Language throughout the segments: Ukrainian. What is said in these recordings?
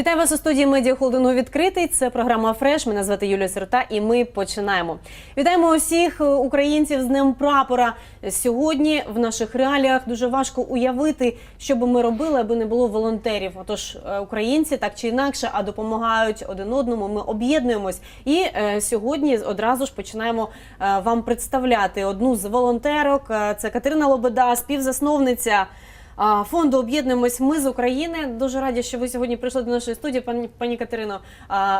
Вітаю вас у студії медіа холдингу відкритий. Це програма Фреш. Мене звати Юлія Сирота, і ми починаємо. Вітаємо усіх е, українців з Днем прапора. Сьогодні в наших реаліях дуже важко уявити, що би ми робили, аби не було волонтерів. Отож, е, українці так чи інакше, а допомагають один одному. Ми об'єднуємось. І е, сьогодні одразу ж починаємо е, вам представляти одну з волонтерок. Е, Це Катерина Лобода, співзасновниця. Фонду об'єднуємось. Ми з України. Дуже раді, що ви сьогодні прийшли до нашої студії, пані пані Катерино.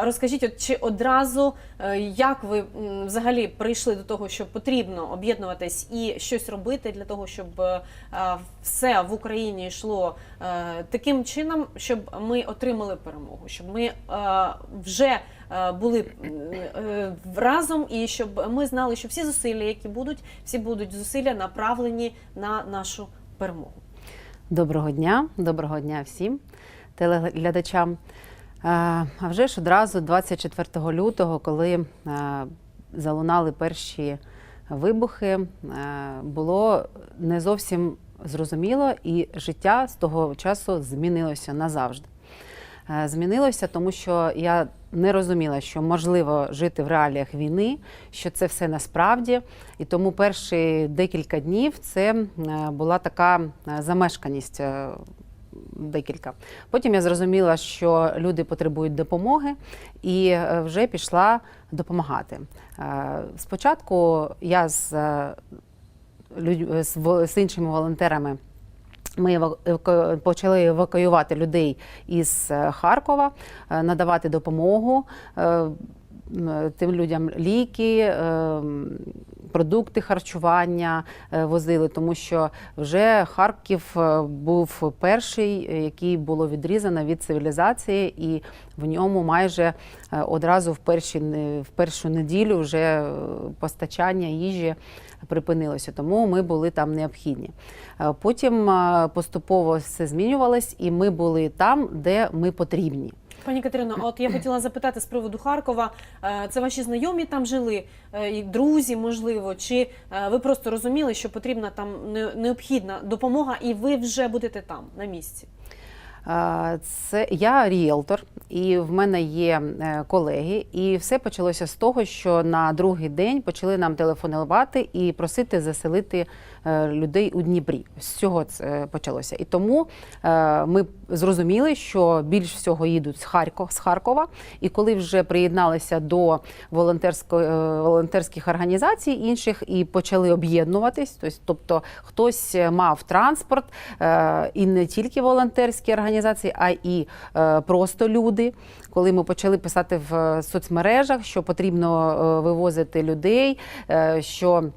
Розкажіть, от чи одразу е, як ви взагалі прийшли до того, що потрібно об'єднуватись і щось робити для того, щоб е, все в Україні йшло е, таким чином, щоб ми отримали перемогу, щоб ми вже були разом, і щоб ми знали, що всі зусилля, які будуть, всі будуть зусилля направлені на нашу перемогу. Доброго дня, доброго дня всім телеглядачам. Е, А вже ж одразу 24 лютого, коли е, залунали перші вибухи, е, було не зовсім зрозуміло, і життя з того часу змінилося назавжди. Е, Змінилося, тому що я не розуміла, що можливо жити в реаліях війни, що це все насправді. І тому перші декілька днів це е, була така е, замешканість. Декілька. Потім я зрозуміла, що люди потребують допомоги, і вже пішла допомагати. Спочатку я з, з іншими волонтерами ми почали евакуювати людей із е, Харкова, е, надавати допомогу е, тим людям ліки, продукти харчування возили, тому що вже Харків був перший, який було відрізано від цивілізації, і в ньому майже одразу в першу неділю вже постачання їжі припинилося, тому ми були там необхідні. Е, Потім е, поступово все змінювалось, і ми були там, де ми потрібні. Пані Катерино, от я хотіла запитати з приводу Харкова. Е, Це ваші знайомі там жили, і друзі, можливо, чи ви просто розуміли, що потрібна там необхідна допомога, і ви вже будете там на місці? Це я ріелтор, і в мене є е, колеги. І все почалося з того, що на другий день почали нам телефонувати і просити заселити людей у Дніпрі. З цього це почалося. І тому е, ми зрозуміли, що більш всього їдуть з Харкова, з Харкова. І коли вже приєдналися до е, волонтерських організацій інших і почали об'єднуватись, тобто, хтось мав транспорт, е, і не тільки волонтерські організації, а і е, просто люди. Коли ми почали писати в соцмережах, що потрібно е, вивозити людей, е, що е,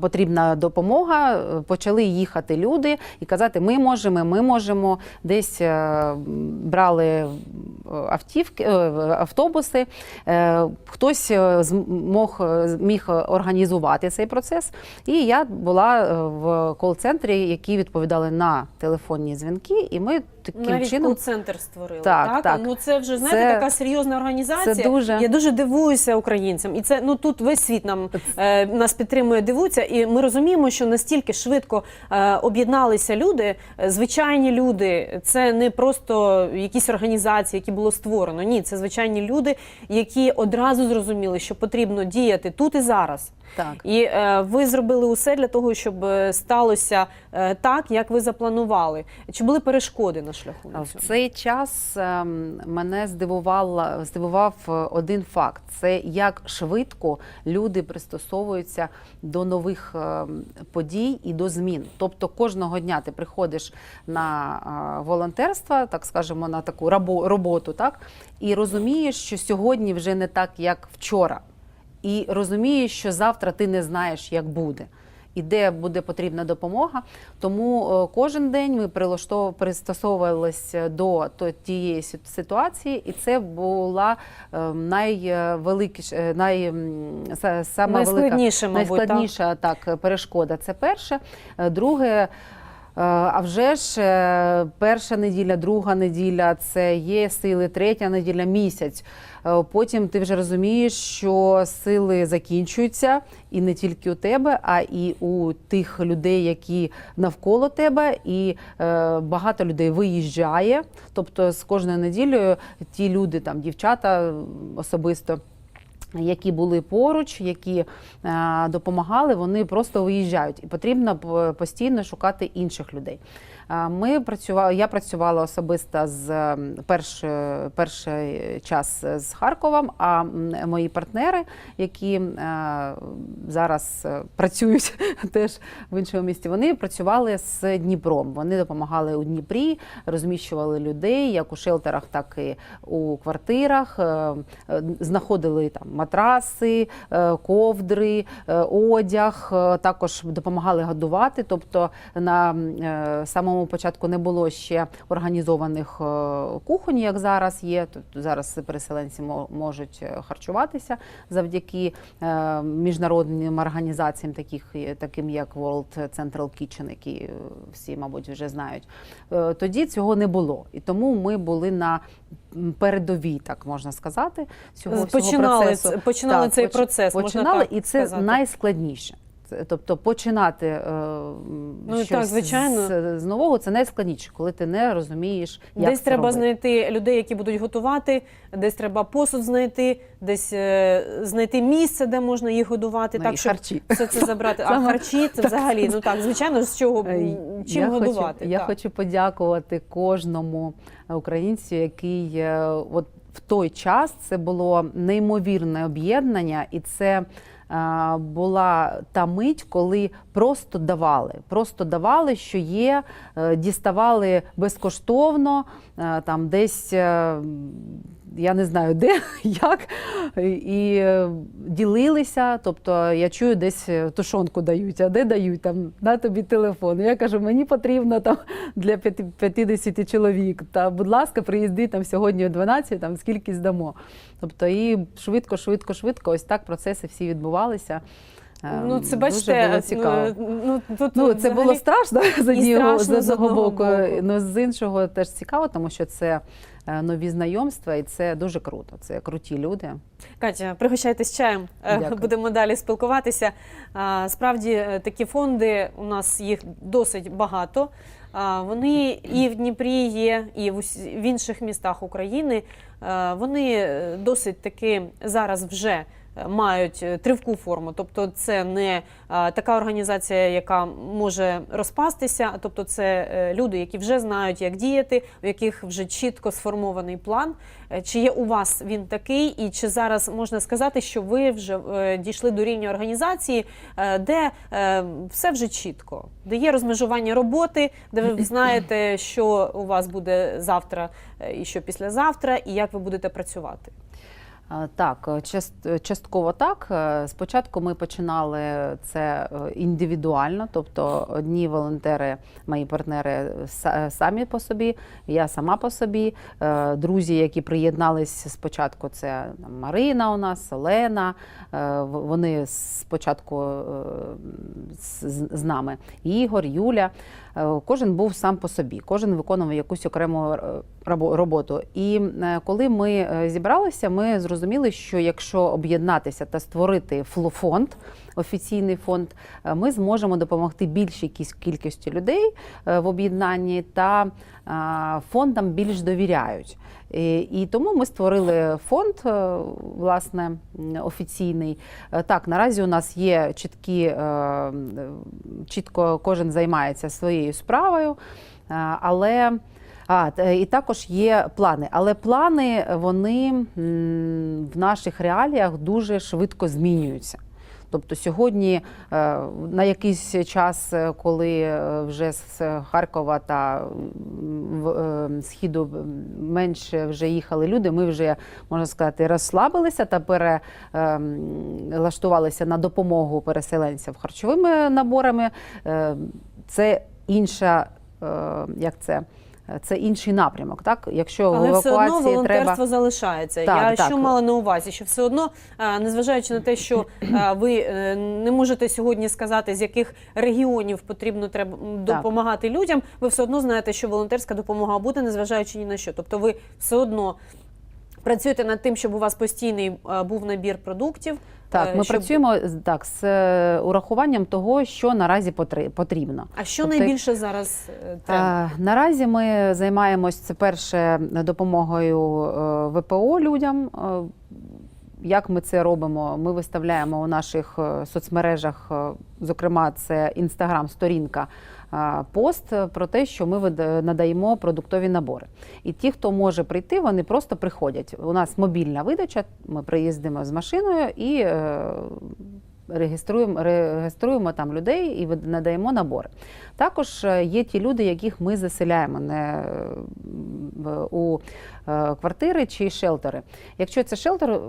Потрібна допомога, почали їхати люди і казати: ми можемо, ми можемо. Десь е, брали е, автівки, е, автобуси. Хтось змог міг організувати цей процес. І я була в кол-центрі, які відповідали на телефонні дзвінки, і ми таким Навіть чином кол-центр створили. Так, так. Ну це вже знаєте, Це- така серйозна організація. це дуже- Я дуже дивуюся українцям, і це ну тут весь світ нам е, нас підтримує, дивується, і ми розуміємо, що настільки швидко е, об'єдналися люди, е, звичайні люди. Це не просто якісь організації, які було створено. Ні, це звичайні люди, які одразу зрозуміли, що потрібно діяти тут і зараз. так. І е, ви зробили усе для того, щоб е, сталося е, так, як ви запланували. Чи були перешкоди на шляху? на В цей час ем, мене здивувала здивував е, один факт: це як швидко люди пристосовуються до нових ем, подій і до змін. Тобто кожного дня ти приходиш на е, волонтерство, так скажемо, на таку роботу, так і розумієш, що сьогодні вже не так, як вчора, і розумієш, що завтра ти не знаєш, як буде. І де буде потрібна допомога, тому е, кожен день ми пристосовувалися до тієї ситуації, і це була е, найвеликіша, е, най, м, са- велика мабуть, найскладніша так. перешкода. Це перше. Е, Друге. А вже ж е, перша неділя, друга неділя це є сили, третя неділя місяць. Е, Потім ти вже розумієш, що сили закінчуються, і не тільки у тебе, а і у тих людей, які навколо тебе. І е, багато людей виїжджає. Тобто з кожною неділею ті люди, там дівчата особисто. Які були поруч, які е, допомагали, вони просто виїжджають, і потрібно постійно шукати інших людей. Ми працювали, я працювала особисто з м, перш, перший час з Харковом. А мої партнери, які е, зараз е, працюють теж в іншому місті, вони працювали з Дніпром. Вони допомагали у Дніпрі, розміщували людей як у шелтерах, так і у квартирах, е, знаходили там матраси, ковдри, одяг. Також допомагали годувати. Тобто на е, самому початку не було ще організованих е, кухонь, як зараз є. Тобто зараз переселенці можуть е, харчуватися завдяки е, міжнародним організаціям, таких таким як World Central Kitchen, які всі, мабуть, вже знають. Тоді цього не було, і тому ми були на передовій, так можна сказати. Цього всього процесу. починали цей поч- процес, можна так і це сказати. найскладніше. Тобто починати е, Ну, щось так, звичайно. з, з нового це найскладніше, коли ти не розумієш, як десь це треба робити. знайти людей, які будуть готувати, десь треба посуд знайти, десь е, знайти місце, де можна їх годувати, Ну, так і щоб харчі. все це забрати. А харчі це взагалі ну так, звичайно, з чого Е, чим я годувати. Хочу, я хочу подякувати кожному українцю, який е, от в той час це було неймовірне об'єднання, і це. Е, Була та мить, коли просто давали, просто давали, що є, е, діставали безкоштовно, е, там десь я не знаю де, як, і е, ділилися. Тобто я чую, десь е, тушонку дають, а де дають там на тобі телефон. Я кажу, мені потрібно там для п'яти- 50 чоловік. Та будь ласка, приїзди там сьогодні о 12, там скільки здамо. Тобто і швидко, швидко, швидко, ось так процеси всі відбувалися. Е, Ну, це бачите, було цікаво. ну, ну тут Ну, це було страшно з одного, з одного боку, боку. ну з іншого теж цікаво, тому що це е, нові знайомства, і це дуже круто. Це круті люди. Катя, пригощайтесь чаєм. Е, Дякую. Будемо далі спілкуватися. Справді, е, такі фонди у нас їх досить багато. Вони і в Дніпрі є, і в інших містах України. Е, Вони е, досить таки зараз вже е, мають е, тривку форму. Тобто, це не е, така організація, яка може розпастися. а Тобто, це е, люди, які вже знають, як діяти, у яких вже чітко сформований план. Чи є у вас він такий, і чи зараз можна сказати, що ви вже дійшли до рівня організації, де все вже чітко, де є розмежування роботи, де ви знаєте, що у вас буде завтра і що післязавтра, і як ви будете працювати? Е, Так, е, частково так. Е, Спочатку ми починали це е, індивідуально, тобто одні волонтери, мої партнери самі по собі, я сама по собі. Е, Друзі, які приєднались спочатку, це Марина у нас, Олена. Е, Вони спочатку е, з, нами. Ігор, Юля. Е, Кожен був сам по собі, кожен виконував якусь окрему е, роботу. І е, коли ми е, зібралися, ми зрозуміли, що якщо об'єднатися та створити флофонд, офіційний фонд, е, ми зможемо допомогти більшій кількості людей в об'єднанні, та фондам більш довіряють. І, тому ми створили фонд, власне, офіційний. Так, наразі у нас є чіткі, чітко кожен займається своєю справою, але. А, і також є плани. Але плани вони в наших реаліях дуже швидко змінюються. Тобто сьогодні е, на якийсь час, е, коли е, вже з Харкова та е, східу менше вже їхали люди, ми вже можна сказати розслабилися та перелаштувалися на допомогу переселенцям харчовими наборами. Е, Це інша, е, як це? Це інший напрямок. Так, якщо в Але все одно волонтерство треба залишається. Так, Я так. що мала на увазі, що все одно, е, незважаючи на те, що е, ви е, не можете сьогодні сказати, з яких регіонів потрібно треба м, Так. допомагати людям, ви все одно знаєте, що волонтерська допомога буде, незважаючи ні на що. Тобто, ви все одно працюєте над тим, щоб у вас постійний був набір продуктів. Так, е, ми щоб- працюємо з- так з е, урахуванням того, що наразі потрібно. А що Тобто, найбільше зараз е, треба? Наразі ми займаємось це перше допомогою ВПО людям. Як ми це робимо? Ми виставляємо у наших е, соцмережах, е, зокрема, це інстаграм-сторінка. е, Пост про те, що ми надаємо продуктові набори. І ті, хто може прийти, вони просто приходять. У нас мобільна видача. Ми приїздимо з машиною і реєструємо, реєструємо там людей і надаємо набори. Також є ті люди, яких ми заселяємо не у квартири чи шелтери. Якщо це шелтер,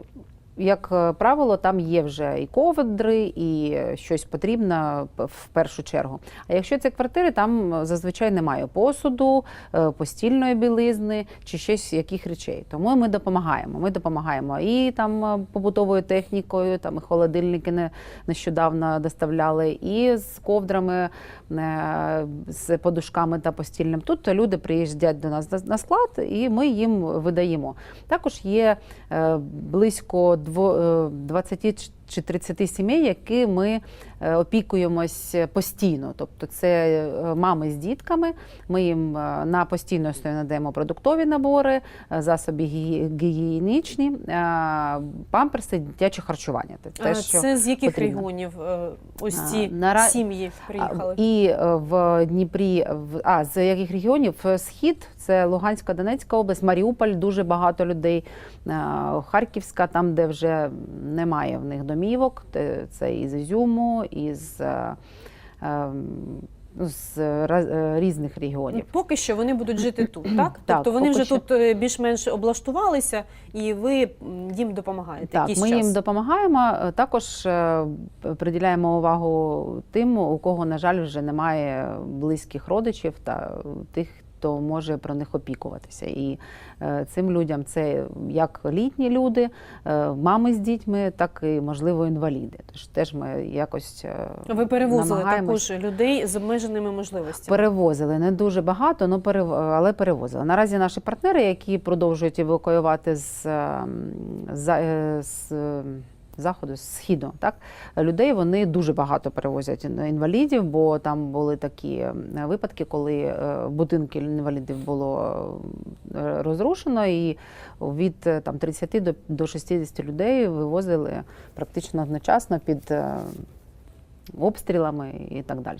як е, правило, там є вже і ковдри, і щось потрібне в першу чергу. А якщо це квартири, там зазвичай немає посуду, е, постільної білизни чи щось яких речей. Тому ми допомагаємо. Ми допомагаємо і там е, побутовою технікою, там і холодильники не нещодавно доставляли, і з ковдрами, з подушками та постільним. Тут люди приїздять до нас на- склад, і ми їм видаємо. Також є близько дво- е, 20 чи 30 сімей, які ми е, опікуємось постійно. Тобто це е, мами з дітками. Ми їм е, на постійній основі надаємо продуктові набори, засоби гігієнічні, памперси, дитяче харчування. Це те, А що це з яких потрібно. регіонів ось ці нара- сім'ї приїхали? І в Дніпрі, а з яких регіонів схід це Луганська, Донецька область, Маріуполь, дуже багато людей. Харківська, там, де вже немає в них домівок, це із Ізюму, із е, е, з е, різних регіонів. Ну, Поки що вони будуть жити тут, так? Так, тобто вони вже що. тут більш-менш облаштувалися, і ви їм допомагаєте. Так, якийсь ми час. їм допомагаємо. Також приділяємо увагу тим, у кого, на жаль, вже немає близьких родичів та тих, хто може про них опікуватися. І е, цим людям це як літні люди, е, мами з дітьми, так і можливо інваліди. Тож теж ми якось е, Ви перевозили також людей з обмеженими можливостями. Перевозили не дуже багато, но перев... але перевозили. Наразі наші партнери, які продовжують евакуювати з, ем, е, з е, заходу, з східу, так людей вони дуже багато перевозять інвалідів, бо там були такі е, випадки, коли е, будинки інвалідів було е, розрушено, і від там 30 до, до 60 людей вивозили практично одночасно під обстрілами і так далі.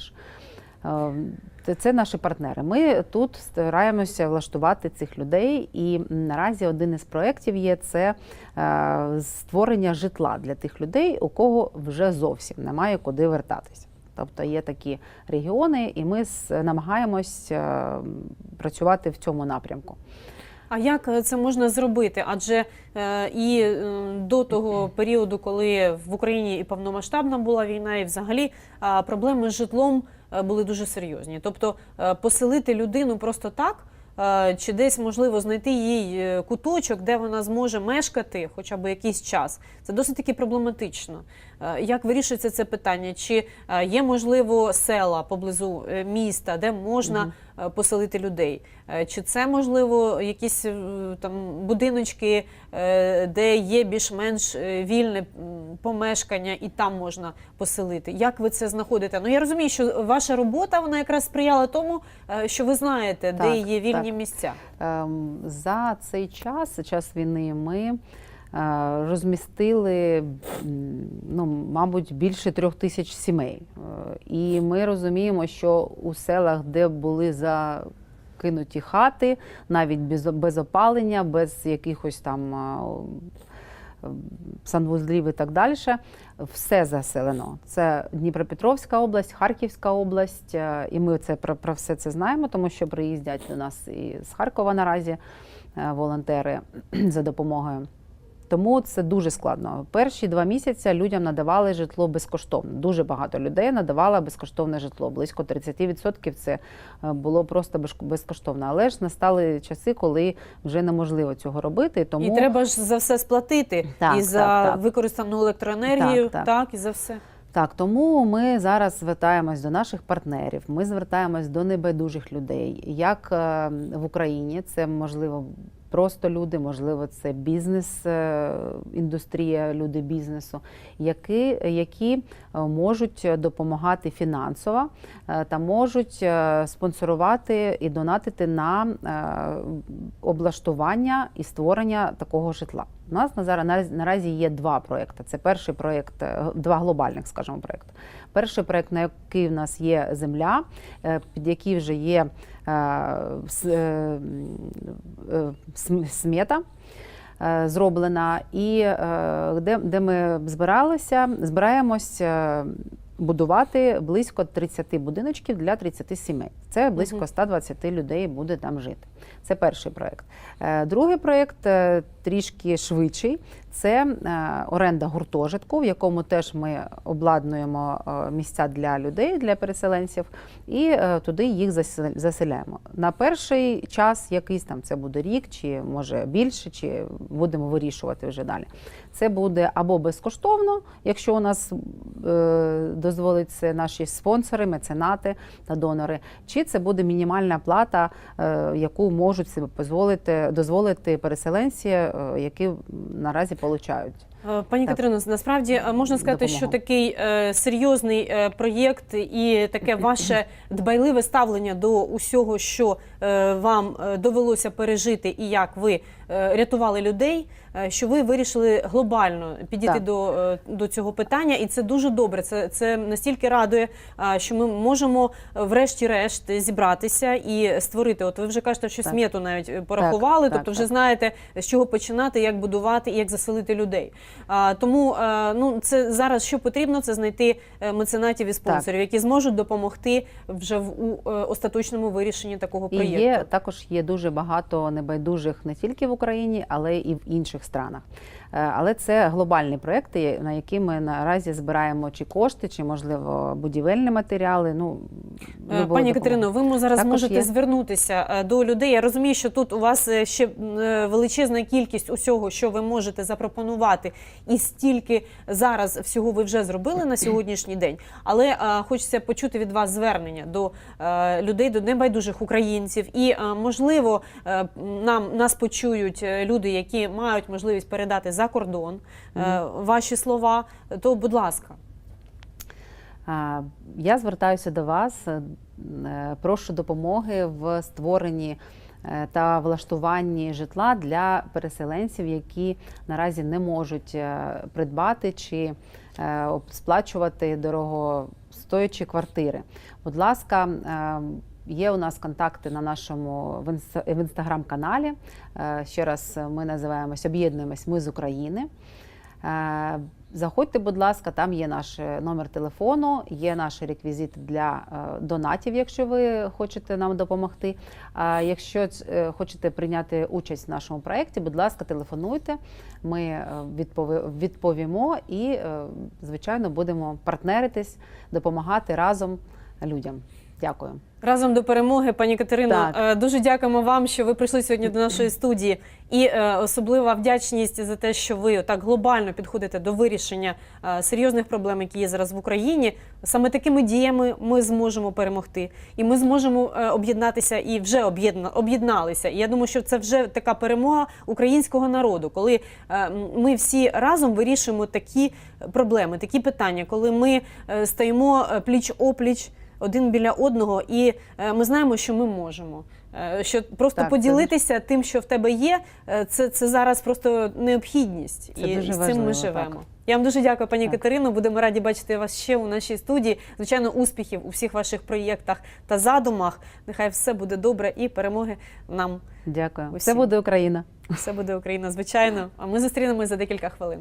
Е, Це, наші партнери. Ми тут стараємося влаштувати цих людей, і наразі один із проєктів є це е, створення житла для тих людей, у кого вже зовсім немає куди вертатися. Тобто є такі регіони, і ми намагаємось е, працювати в цьому напрямку. А як це можна зробити? Адже і до того періоду, коли в Україні і повномасштабна була війна, і взагалі проблеми з житлом були дуже серйозні. Тобто е, поселити людину просто так. е, Чи десь можливо знайти їй е, куточок, де вона зможе мешкати хоча б якийсь час? Це досить таки проблематично. Е, Як вирішується це питання? Чи е, є можливо села поблизу е, міста, де можна е, поселити людей? Чи це можливо якісь там будиночки, де є більш-менш вільне помешкання, і там можна поселити? Як ви це знаходите? Ну я розумію, що ваша робота вона якраз сприяла тому, що ви знаєте, де є вільні так. місця. Ем, За цей час, час війни, ми розмістили, ну, мабуть, більше трьох тисяч сімей. Е, І ми розуміємо, що у селах, де були закинуті хати, навіть без, без опалення, без якихось там е, санвузлів і так далі, все заселено. Це Дніпропетровська область, Харківська область, е, і ми це про, про все це знаємо, тому що приїздять до нас і з Харкова наразі е, волонтери за допомогою. Тому це дуже складно. Перші два місяці людям надавали житло безкоштовно. Дуже багато людей надавало безкоштовне житло. Близько 30% це е, було просто безкоштовно. Але ж настали часи, коли вже неможливо цього робити. Тому І треба ж за все сплатити Так, і за так, так. використану електроенергію, Так, так, так. і за все. Так, тому ми зараз звертаємось до наших партнерів. Ми звертаємось до небайдужих людей, як е, в Україні, це можливо просто люди, можливо, це бізнес, е, індустрія, люди бізнесу, які, які е, можуть допомагати фінансово е, та можуть спонсорувати і донатити на облаштування і створення такого житла. У нас на зараз наразі- є два проекти. Це перший проєкт, е, два глобальних, скажімо, проекти. Перший проєкт, на який в нас є земля, під який вже є смета. е, Зроблена, і е, де, де ми збиралися, збираємось е, будувати близько 30 будиночків для 30 сімей. Це близько Мгм. 120 людей буде там жити. Це перший проєкт. Е, Другий проєкт трішки швидший. Це е, оренда гуртожитку, в якому теж ми обладнуємо е, місця для людей, для переселенців, і е, туди їх засел- заселяємо. На перший час, якийсь там це буде рік, чи може більше, чи будемо вирішувати вже далі. Це буде або безкоштовно, якщо у нас дозволить це наші спонсори, меценати та донори, чи це буде мінімальна плата, яку можуть собі дозволити, переселенці, які наразі получають. Е, Пані Так. Катерино, насправді е, можна сказати, Допомогу. що такий е, серйозний проєкт і таке ваше дбайливе ставлення до усього, що вам довелося пережити, і як ви рятували людей, е, що ви вирішили глобально підійти Так. до, е, до цього питання, і це дуже добре. Це, це настільки радує, е, що ми можемо е, врешті-решт зібратися і створити. От ви вже кажете, що Так. смету навіть е, порахували, так, тобто вже так. знаєте, з чого починати, як будувати і як заселити людей. Тому е, ну це зараз що потрібно, це знайти е, меценатів і спонсорів, які зможуть допомогти вже в у е, остаточному вирішенні такого І проєкту. є також є дуже багато небайдужих не тільки в Україні, але і в інших странах. Е, Але це глобальні проекти, на які ми наразі збираємо чи кошти, чи можливо будівельні матеріали. Ну Е, Пані. Катерино, ви зараз Також можете є. звернутися е, до людей. Я розумію, що тут у вас ще величезна кількість усього, що ви можете запропонувати, і стільки зараз всього ви вже зробили на сьогоднішній день. Але хочеться почути від вас звернення до людей, до небайдужих українців. І можливо, нам нас почують е, люди, які мають можливість передати за кордон е, ваші слова. То, будь ласка. Я звертаюся до вас, е, прошу допомоги в створенні та влаштуванні житла для переселенців, які наразі не можуть придбати чи сплачувати дорогостоячі квартири. Будь ласка, е, Є у нас контакти на нашому в інстаграм-каналі. Е, Ще раз ми називаємось Об'єднуємось ми з України. Е, Заходьте, будь ласка, там є наш е, номер телефону, є наші реквізити для е, донатів, якщо ви хочете нам допомогти. А якщо е, хочете прийняти участь в нашому проєкті, будь ласка, телефонуйте. Ми е, відповімо і, е, звичайно, будемо партнеритись, допомагати разом людям. Дякую. Разом до перемоги, пані Катерино. Так. е, Дуже дякуємо вам, що ви прийшли сьогодні до нашої студії. І е, особлива вдячність за те, що ви так глобально підходите до вирішення е, серйозних проблем, які є зараз в Україні. Саме такими діями ми зможемо перемогти, і ми зможемо об'єднатися і вже об'єдна- об'єдналися. І я думаю, що це вже така перемога українського народу, коли ми всі разом вирішуємо такі проблеми, такі питання, коли ми стоїмо пліч опліч один біля одного, і е, ми знаємо, що ми можемо. Е, Що просто Так, це поділитися тим, що в тебе є, е, це, це зараз просто необхідність, Це і дуже з цим важливо, ми так. живемо. Я вам дуже дякую, пані Так. Катерино. Будемо раді бачити вас ще у нашій студії. Звичайно, успіхів у всіх ваших проєктах та задумах. Нехай все буде добре і перемоги нам. Дякую. Усім. Це буде Україна. Все буде Україна, звичайно. А ми зустрінемось за декілька хвилин.